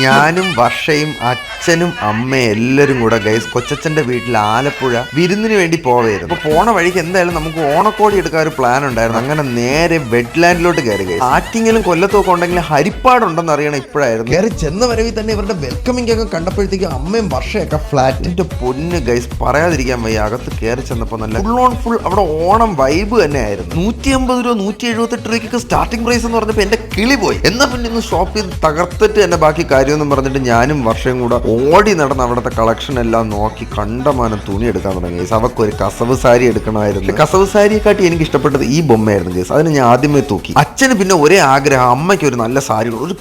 ഞാനും വർഷയും അച്ഛനും അമ്മയും എല്ലാരും കൂടെ ഗൈസ് കൊച്ചച്ഛന്റെ വീട്ടിൽ ആലപ്പുഴ വിരുന്നിന് വേണ്ടി പോവായിരുന്നു. അപ്പൊ പോണ വഴിക്ക് എന്തായാലും നമുക്ക് ഓണക്കോടി എടുക്കാൻ ഒരു പ്ലാൻ ഉണ്ടായിരുന്നു. അങ്ങനെ നേരെ വെഡ്ലാൻഡിലോട്ട് കയറി ഗൈസ് ആറ്റിങ്ങലും കൊല്ലത്തൊക്കെ ഉണ്ടെങ്കിൽ ഹരിപ്പാടുണ്ടെന്ന് അറിയണം ഇപ്പോഴായിരുന്നു. കയറി ചെന്ന വരവിൽ തന്നെ ഇവരുടെ വെൽക്കമിംഗ് ഒക്കെ കണ്ടപ്പോഴത്തേക്കും അമ്മയും വർഷയൊക്കെ ഫ്ലാറ്റിന്റെ പൊന്ന് ഗൈസ് പറയാതിരിക്കാൻ വയ്യ. അകത്ത് കയറി ചെന്നപ്പോ നല്ല ഫുൾ ഓൺ ഫുൾ അവിടെ ഓണം വൈബ് തന്നെ ആയിരുന്നു നൂറ്റി അമ്പത് രൂപ നൂറ്റി എഴുപത്തെട്ട് രൂപയ്ക്ക് സ്റ്റാർട്ടിംഗ് പ്രൈസ് എന്ന് പറഞ്ഞപ്പോ എന്റെ കിളി പോയി. എന്നാ പിന്നെ ഇന്ന് ഷോപ്പ് ചെയ്ത് തകർത്തിട്ട് എന്നെ ബാക്കി കാര്യമെന്നും പറഞ്ഞിട്ട് ഞാനും വർഷയും കൂടെ ഓടി നടന്ന് അവിടുത്തെ കളക്ഷൻ എല്ലാം നോക്കി കണ്ടമാനം തുണി എടുക്കാൻ തുടങ്ങി. ഗേസ് അവർക്ക് ഒരു കസവ് സാരി എടുക്കണമായിരുന്നു. കസവ് സാരിയെക്കാട്ടി എനിക്ക് ഇഷ്ടപ്പെട്ടത് ഈ ബൊമ്മയായിരുന്നു ഗേസ് അതിന് ഞാൻ ആദ്യമേ തൂക്കി. അച്ഛന് പിന്നെ ഒരേ ആഗ്രഹം അമ്മയ്ക്ക് ഒരു നല്ല സാരി ഒരു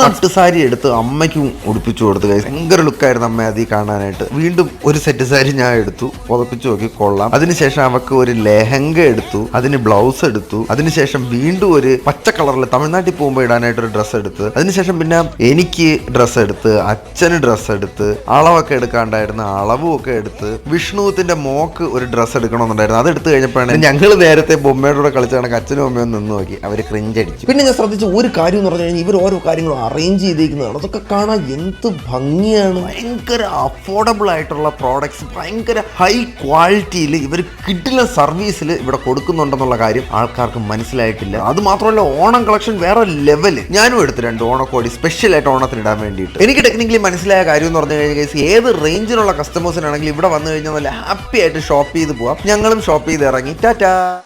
നട്ട് സാരി എടുത്ത് അമ്മയ്ക്കും ഉടുപ്പിച്ചു കൊടുത്തു ഗൈസ് ഭയങ്കര ലുക്കായിരുന്നു അമ്മ അതി കാണാനായിട്ട്. വീണ്ടും ഒരു സെറ്റ് സാരി ഞാൻ എടുത്തു പുതപ്പിച്ചു നോക്കി കൊള്ളാം. അതിനുശേഷം അവക്ക് ഒരു ലെഹങ്ക എടുത്തു അതിന് ബ്ലൗസ് എടുത്തു. അതിനുശേഷം വീണ്ടും ഒരു പച്ച കളറിൽ തമിഴ്നാട്ടിൽ പോകുമ്പോൾ ഇടാനായിട്ട് ഒരു ഡ്രസ്സ് എടുത്ത്. അതിനുശേഷം പിന്നെ എനിക്ക് ഡ്രസ്സ് എടുത്ത് അച്ഛന് ഡ്രസ്സ് എടുത്ത് അളവൊക്കെ എടുക്കാണ്ടായിരുന്നു അളവും ഒക്കെ എടുത്ത് വിഷ്ണുവിന്റെ മോക്ക് ഒരു ഡ്രസ്സ് എടുക്കണമെന്നുണ്ടായിരുന്നു. അത് എടുത്തു കഴിഞ്ഞപ്പോഴാണ് ഞങ്ങൾ നേരത്തെ ബൊമ്മയുടെ കൂടെ കളിച്ച കണക്ക് അച്ഛനും അമ്മയും നിന്ന് നോക്കി. അവർ ക്രിഞ്ചടിച്ചു പിന്നെ ഞാൻ ശ്രദ്ധിച്ചു ഒരു കാര്യം എന്ന് പറഞ്ഞു കഴിഞ്ഞാൽ ഇവർ ഓരോ കാര്യങ്ങളും അറേഞ്ച് ചെയ്തിരിക്കുന്നതാണ് അതൊക്കെ കാണാൻ എന്ത് ഭംഗിയാണ്. ഭയങ്കര അഫോർഡബിൾ ആയിട്ടുള്ള പ്രോഡക്ട്സ് ഭയങ്കര ഹൈ ക്വാളിറ്റിയിൽ ഇവർ കിട്ടില്ല സർവീസിൽ ഇവിടെ കൊടുക്കുന്നുണ്ടെന്നുള്ള കാര്യം ആൾക്കാർക്ക് മനസ്സിലായിട്ടില്ല. അത് മാത്രമല്ല ഓണം കളക്ഷൻ വേറെ ലെവൽ ഞാനും എടുത്തു രണ്ട് ഓണക്കോടി സ്പെഷ്യൽ ആയിട്ട് ഓണത്തിന് ഇടാൻ വേണ്ടിയിട്ട്. എനിക്ക് ടെക്നിക്കലി മനസ്സിലായ കാര്യം എന്ന് പറഞ്ഞു കഴിഞ്ഞാൽ ഏത് റേഞ്ചിലുള്ള കസ്റ്റമേഴ്സിനാണെങ്കിലും ഇവിടെ വന്നു കഴിഞ്ഞാൽ നല്ല ഹാപ്പി ആയിട്ട് ഷോപ്പ് ചെയ്ത് പോവാം. ഞങ്ങളും ഷോപ്പ് ചെയ്ത് ഇറങ്ങി. ടാറ്റാ